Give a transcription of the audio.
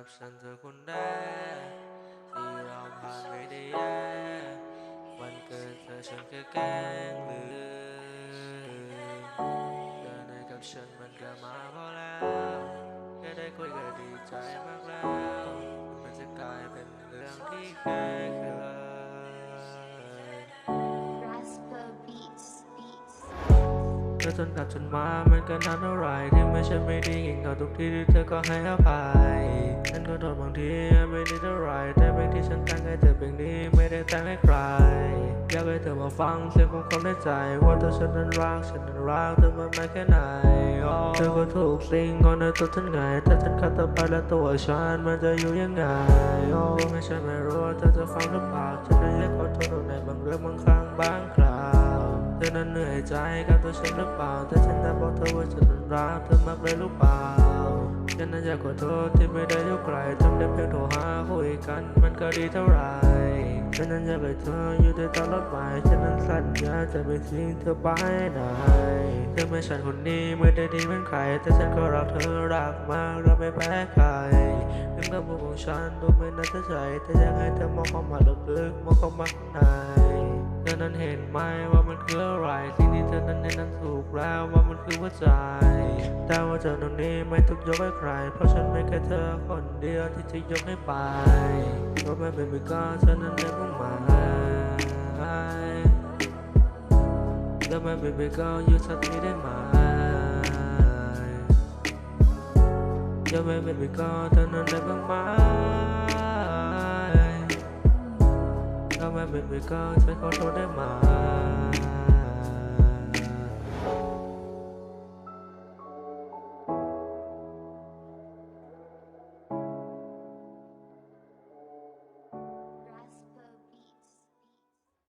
ับฉันเธอคนแรกที่เราผ่านไม่ได้แย่วันเกิดเธอฉันแค่แกล้งลืมเดินในกับฉันมันก็มาพอแล้วแค่ได้คุยก็ดีใจมากแล้ว มันจะกลายเป็นเรื่องที่เคยเคย Rasper Beats Beats เธอจนกลับจนมา มันก็นานเท่าไรที่ไม่ใช่ไม่ดีกินกับทุกทีที่เธอก็ให้อภัย ฉันก็โทษบางทีไม่ไดีเท่าไรแต่เพลงที่ฉันแต่งให้เธอเพลงนี้ไม่ได้แต่งให้ใคร อยากให้เธอมาฟังเสียงของความในใจ ว่าเธอฉันนั้นรักฉันนั้นรักเธอมากมายแค่ไหนเธอก็ถูกสิ่งก่อนในตัวฉันไงถ้าฉันขาดเธอไปแล้วตัวฉันมันจะอยู่ยังไงไม่ใช่ไม่รู้ว่าเธอจะฟังหรือเปล่าฉันนั้นอยากขอโทษในบางเรื่องบางครั้งบางคราว เธอนั้นเหนื่อยใจกับตัวฉันหรือเปล่าแต่ฉันได้บอกเธอว่าฉันนั้นรักเธอมากเลยหรือเปล่า ฉันนั้นอยากขอโทษที่ไม่ได้อยู่ไกลทำได้เพียงโทรหาคุยกันมันก็ดีเท่าไหรฉันนั้นอยากให้เธออยู่ด้ตลอดไปฉันนั้นสัญญาจะไม่ทิ้งเธอไปไหนเธอไม่ใช่คนนี้ไม่ได้ดีเหมือนใครแต่ฉันก็รักเธอรักมากเราไม่แพ้ใครถึงกับมุมของฉันดูไม่น่าจะใช่แต่อยากให้เธอมองเข้ามาลึกๆมองเข้ามาข้างใน อนั้นเห็นไหมว่ามันคืออะไร สิ่งที่เธอนั้นเน้นนั้นถูกแล้วว่ามันคือหัวใจ แต่ว่าเธอตรงนี้ไม่ถูกยกให้ใคร เพราะฉันไม่แค่เธอคนเดียวที่จะยกให้ไปเพราะไม่เป็นไปก็เธอนั้นเน้นมากมายแล้วไม่เป็นไปก็อยู่สักทีได้ไหมแล้วไม่เป็นไปก็เธอนั้นเน้นมากมายถ้าไม่ เป็นไปก็ฉัน